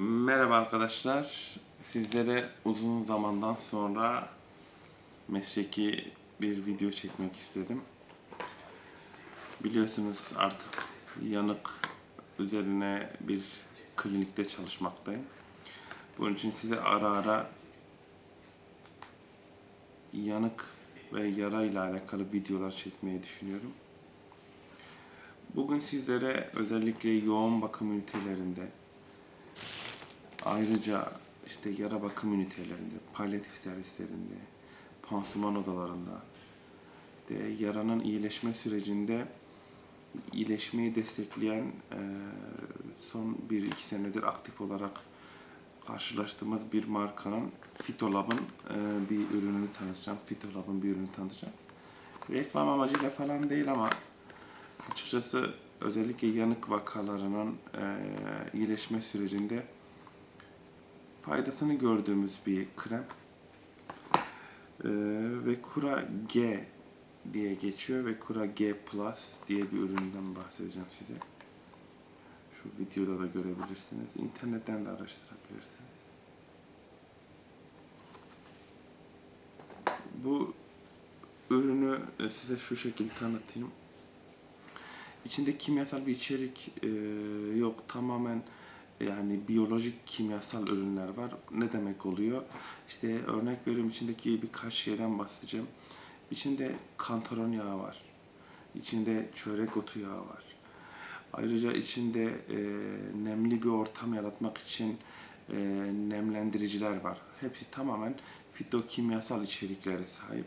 Merhaba arkadaşlar. Sizlere uzun zamandan sonra mesleki bir video çekmek istedim. Biliyorsunuz artık yanık üzerine bir klinikte çalışmaktayım. Bunun için size ara ara yanık ve yara ile alakalı videolar çekmeyi düşünüyorum. Bugün sizlere özellikle yoğun bakım ünitelerinde Ayrıca işte yara bakım ünitelerinde, palyatif servislerinde, pansuman odalarında, işte yaranın iyileşme sürecinde iyileşmeyi destekleyen e, son 1-2 senedir aktif olarak karşılaştığımız bir markanın Fitolab'ın e, bir ürününü tanıtacağım. Fitolab'ın bir ürünü tanıtacağım. Reklam amacıyla falan değil ama açıkçası özellikle yanık vakalarının e, iyileşme sürecinde faydasını gördüğümüz bir krem. Ee, ve Kura G diye geçiyor ve Kura G Plus diye bir üründen bahsedeceğim size. Şu videoda da görebilirsiniz. İnternetten de araştırabilirsiniz. Bu ürünü e, size şu şekilde tanıtayım. İçinde kimyasal bir içerik e, yok. Tamamen yani biyolojik kimyasal ürünler var. Ne demek oluyor? İşte örnek veriyorum içindeki birkaç şeyden bahsedeceğim. İçinde kantaron yağı var. İçinde çörek otu yağı var. Ayrıca içinde e, nemli bir ortam yaratmak için e, nemlendiriciler var. Hepsi tamamen fitokimyasal içeriklere sahip.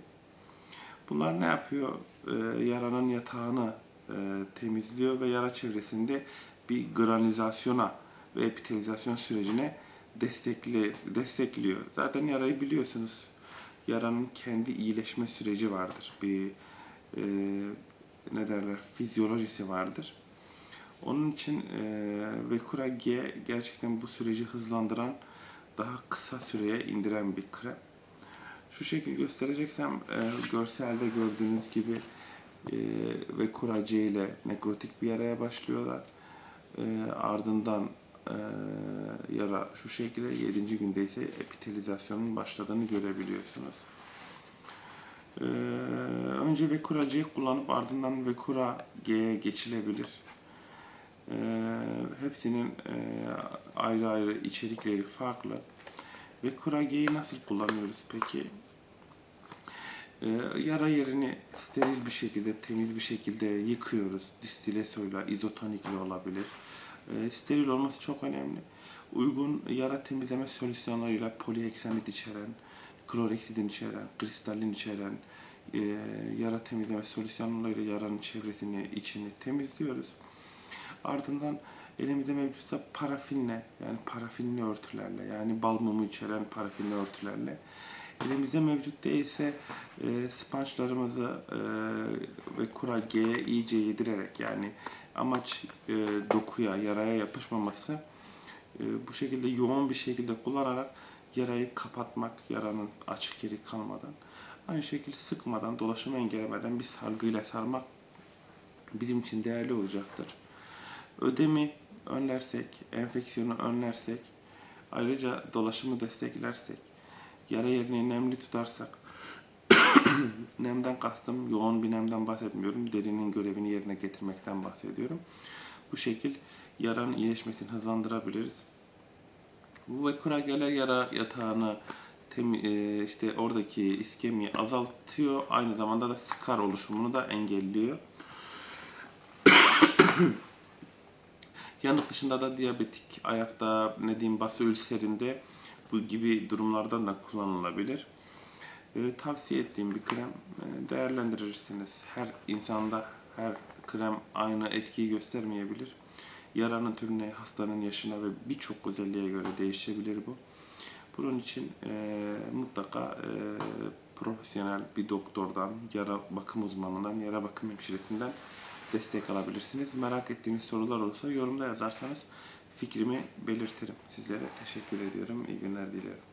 Bunlar ne yapıyor? E, yaranın yatağını e, temizliyor ve yara çevresinde bir granülasyona ve epitelizasyon sürecine destekli, destekliyor. Zaten yarayı biliyorsunuz. Yaranın kendi iyileşme süreci vardır. Bir e, ne derler fizyolojisi vardır. Onun için e, Vekura G gerçekten bu süreci hızlandıran, daha kısa süreye indiren bir krem. Şu şekil göstereceksem e, görselde gördüğünüz gibi e, Vekura C ile nekrotik bir yaraya başlıyorlar. E, ardından e, yara şu şekilde 7. günde ise epitelizasyonun başladığını görebiliyorsunuz. E, önce Vekura C kullanıp ardından Vekura G'ye geçilebilir. E, hepsinin e, ayrı ayrı içerikleri farklı. Vekura G'yi nasıl kullanıyoruz peki? Yara yerini steril bir şekilde, temiz bir şekilde yıkıyoruz. Distile suyla, izotonikle olabilir e, steril olması çok önemli. Uygun yara temizleme solüsyonlarıyla polieksamit içeren, kloreksidin içeren, kristallin içeren e, yara temizleme solüsyonlarıyla yaranın çevresini, içini temizliyoruz. Ardından elimizde mevcutsa parafinle yani parafinli örtülerle yani bal mumu içeren parafinli örtülerle elimizde mevcut değilse e, spongelarımızı e, ve kura G'ye iyice yedirerek yani amaç e, dokuya, yaraya yapışmaması e, bu şekilde yoğun bir şekilde kullanarak yarayı kapatmak, yaranın açık yeri kalmadan aynı şekilde sıkmadan, dolaşımı engellemeden bir sargıyla sarmak bizim için değerli olacaktır. Ödemi önlersek, enfeksiyonu önlersek, ayrıca dolaşımı desteklersek, yara yerini nemli tutarsak, nemden kastım yoğun bir nemden bahsetmiyorum. Derinin görevini yerine getirmekten bahsediyorum. Bu şekil yaranın iyileşmesini hızlandırabiliriz. Bu vekurageler yara yatağını tem, e, işte oradaki iskemiyi azaltıyor. Aynı zamanda da skar oluşumunu da engelliyor. Yanık dışında da diyabetik ayakta ne diyeyim bası ülserinde bu gibi durumlardan da kullanılabilir. E, tavsiye ettiğim bir krem e, değerlendirirsiniz. Her insanda her krem aynı etkiyi göstermeyebilir. Yaranın türüne, hastanın yaşına ve birçok özelliğe göre değişebilir bu. Bunun için e, mutlaka e, profesyonel bir doktordan, yara bakım uzmanından, yara bakım hemşiresinden destek alabilirsiniz. Merak ettiğiniz sorular olursa yorumda yazarsanız fikrimi belirtirim. Sizlere teşekkür ediyorum. İyi günler diliyorum.